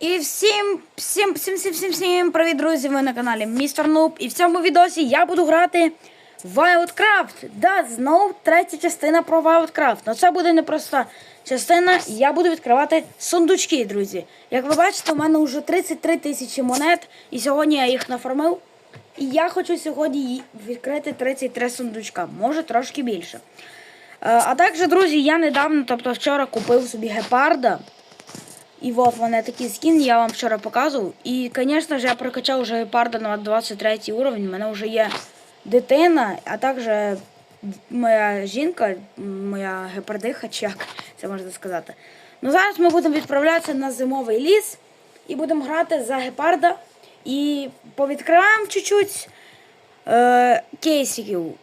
І всім, всім, всім, всім, всім, всім привіт, друзі! Ви на каналі Містер Нуб. І в цьому відосі я буду грати в Wildcraft. Да, знову третя частина про Wildcraft. Но це буде не проста частина. Я буду відкривати сундучки, друзі. Як ви бачите, у мене вже 33 тисячі монет. І сьогодні я їх нафармив. І я хочу сьогодні відкрити 33 сундучка, може трошки більше. Е, А також, друзі, я недавно, тобто вчора купив собі гепарда. І от в мене такий скін, я вам вчора показував. І, звісно ж, я прокачав вже гепарда на 23 уровень. У мене вже є дитина, а також моя жінка, моя гепардиха, чи як це можна сказати. Ну зараз ми будемо відправлятися на зимовий ліс і будемо грати за гепарда. І повідкриваємо чуть-чуть е, кейсиків.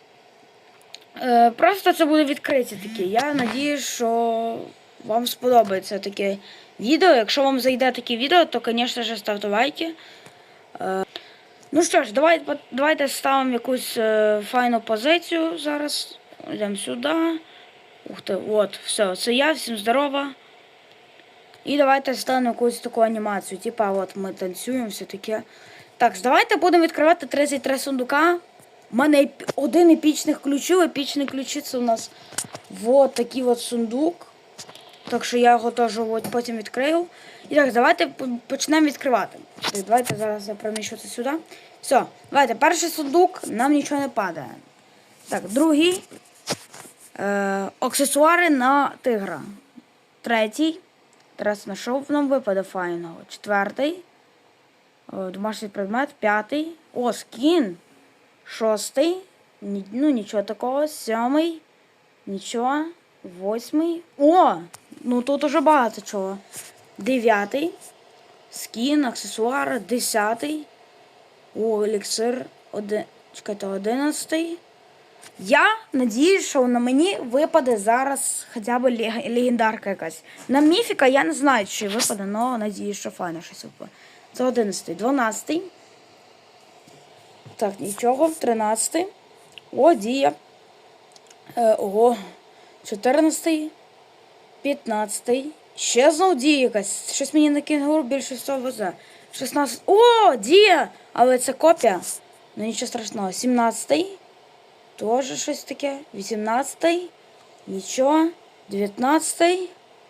Е, просто це буде відкриті такі. Я надіюсь, що вам сподобається таке відео. Якщо вам зайде таке відео, то, звісно ж, ставте лайки. Е, ну що ж, давайте, давайте ставимо якусь е, файну позицію зараз. Йдемо сюди. Ух ти, от, все, це я, всім здорова. І давайте ставимо якусь таку анімацію. Типа, от ми танцюємо, все таке. Так, давайте будемо відкривати 33 сундука. У мене один епічних ключів. Епічний ключі це у нас вот такий от сундук. Так що я його теж от потім відкрию. І так, давайте почнемо відкривати. Так, давайте зараз я переміщу це сюди. Все, давайте, перший сундук, нам нічого не падає. Так, другий. Е, аксесуари на тигра. Третій. Зараз знайшов нам випаде файного. Четвертий. О, домашній предмет. П'ятий. О, скін. Шостий. Ну нічого такого. Сьомий. Нічого. Восьмий. О! Ну тут уже багато чого. Дев'ятий. Скін, аксесуари. Десятий. О, еліксир. Оди... Чекайте, одинадцятий. Я надіюсь, що на мені випаде зараз хоча б легендарка якась. На міфіка я не знаю, чи випаде, але надіюсь, що файно щось випаде. Це 11, 12. Так, нічого, 13. О, дія. Е, ого. 14. 15. Ще знов дія якась. Щось мені на кінгуру більше всього везе. 16. О, дія! Але це копія. Ну нічого страшного. 17. Тоже щось таке. 18. Нічого. 19.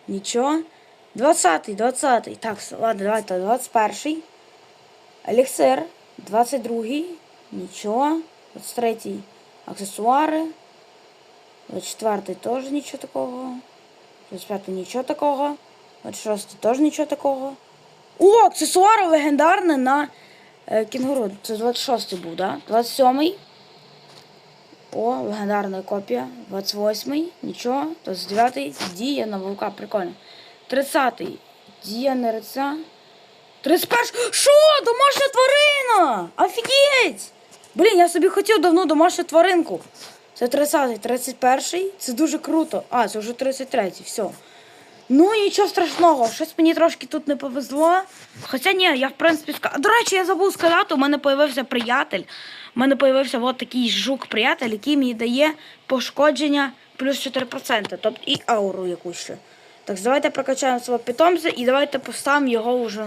Нічого. 20. 20. Так, ладно, давайте 21. Еліксир. 22. Нічого. 23. Аксесуари. 24 теж нічого такого. 25 нічого такого. 26 теж нічого такого. О, аксесуари легендарне на е, кінгуру. Це 26 був, да? 27. О, легендарна копія. 28-й, нічого. 29-й, дія на вовка, прикольно. 30-й, дія на риця. 31-й, що? Домашня тварина! Офігеть! Блін, я собі хотів давно домашню тваринку. Це 30-й, 31-й, це дуже круто. А, це вже 33-й, все. Ну нічого страшного, щось мені трошки тут не повезло. Хоча ні, я в принципі ска... До речі, я забув сказати, у мене появився приятель. У мене появився от такий жук-приятель, який мені дає пошкодження плюс 4%, тобто і ауру якусь ще. Так, давайте прокачаємо свого питомця і давайте поставимо його вже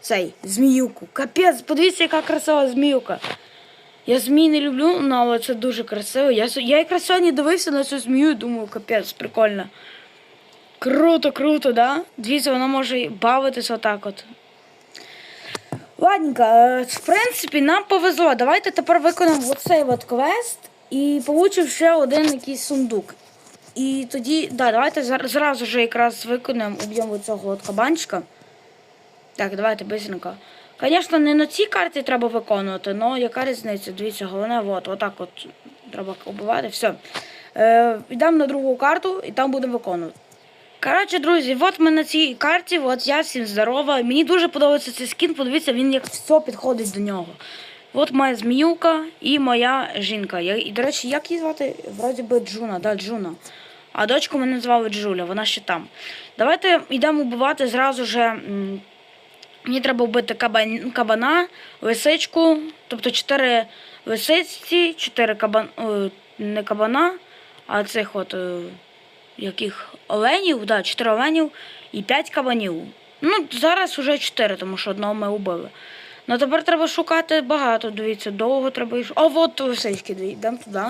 цей зміюку. Капець, подивіться, яка красива зміюка. Я змій не люблю, ну, але це дуже красиво. Я, я якраз сьогодні дивився на цю змію і думав, капець, прикольно. Круто, круто, да? Дивіться, вона може бавитися отак от. Ладненько, е, в принципі, нам повезло. Давайте тепер виконаємо оцей от квест і получимо ще один якийсь сундук. І тоді, да, давайте зразу ж якраз виконаємо об'єм цього от кабанчика. Так, давайте бистренько. Звісно, не на цій карті треба виконувати, але яка різниця? Дивіться, головне, от, отак от треба убивати. Все. Е, йдемо на другу карту і там будемо виконувати. Коротше, друзі, от ми на цій карті, от я всім здорова. Мені дуже подобається цей скін, подивіться, він як все підходить до нього. От моя зміюка і моя жінка. Я, і, до речі, як її звати? Вроді би Джуна, да, Джуна. А дочку мене звали Джуля, вона ще там. Давайте йдемо вбивати зразу же. Мені треба вбити кабан, кабана, лисичку, тобто 4 лисиці, 4 кабан, не кабана, а цих от е, яких оленів, да, 4 оленів і 5 кабанів. Ну, зараз уже 4, тому що одного ми убили. Ну тепер треба шукати багато, дивіться, довго треба їх. А от лисички, йдемо туди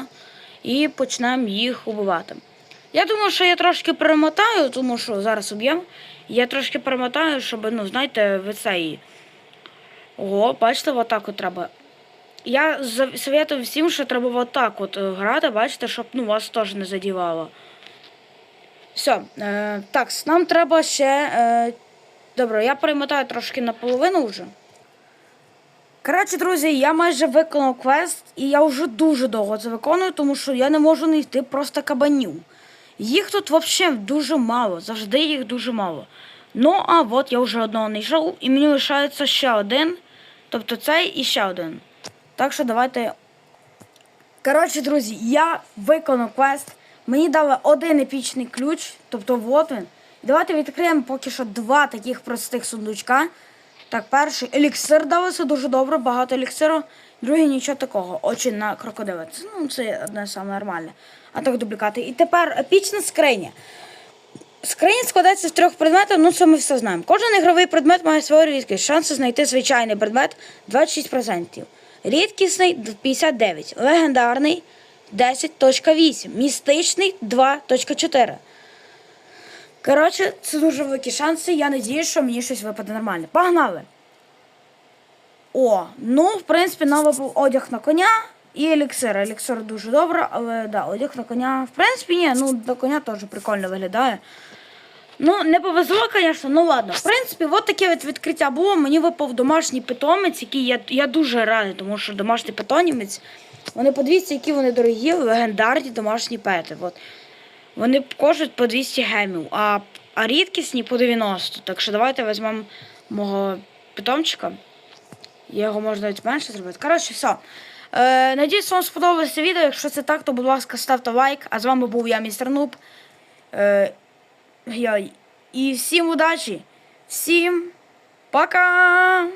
і почнемо їх убивати. Я думаю, що я трошки перемотаю, тому що зараз уб'ємо. Я трошки перемотаю, щоб, ну, знаєте, ви цей. Ого, бачите, отак от треба. Я советую всім, що треба отак от е, грати, бачите, щоб ну, вас теж не задівало. Все, е, так, нам треба ще. Е, добре, я перемотаю трошки наполовину вже. Коротше, друзі, я майже виконав квест, і я вже дуже довго це виконую, тому що я не можу знайти просто кабанів. Їх тут взагалі дуже мало, завжди їх дуже мало. Ну, а от я вже одного знайшов, і мені лишається ще один. Тобто цей і ще один. Так що давайте. Коротше, друзі, я виконав квест. Мені дали один епічний ключ, тобто от він. Давайте відкриємо поки що два таких простих сундучка. Так, перший еліксир дали, дуже добре, багато еліксиру. Другий нічого такого. Очі на крокодила. Це, ну, це одне саме нормальне. А так дублікати. І тепер епічна скриня. Скриня складається з трьох предметів, ну це ми все знаємо. Кожен ігровий предмет має свою рідкість. Шанси знайти звичайний предмет 26%. Рідкісний 59%. Легендарний 10.8. Містичний 2.4. Коротше, це дуже великі шанси. Я надіюсь, що мені щось випаде нормальне. Погнали! О, ну, в принципі, нам випав одяг на коня і еліксир. Еліксир дуже добре, але да, одяг на коня. В принципі, ні, ну на коня теж прикольно виглядає. Ну, не повезло, звісно, ну ладно. В принципі, от таке от відкриття було. Мені випав домашній питомець, який я, я дуже радий, тому що домашній питомець, вони подивіться, які вони дорогі, легендарні домашні пети. От. Вони коштують по 200 гемів, а, а рідкісні по 90. Так що давайте візьмемо мого питомчика. Його можна навіть менше зробити. Коротше, все. Е, надіюсь, вам сподобалося відео. Якщо це так, то будь ласка, ставте лайк. А з вами був я, містер Нуб. Е, я... І всім удачі! Всім пока!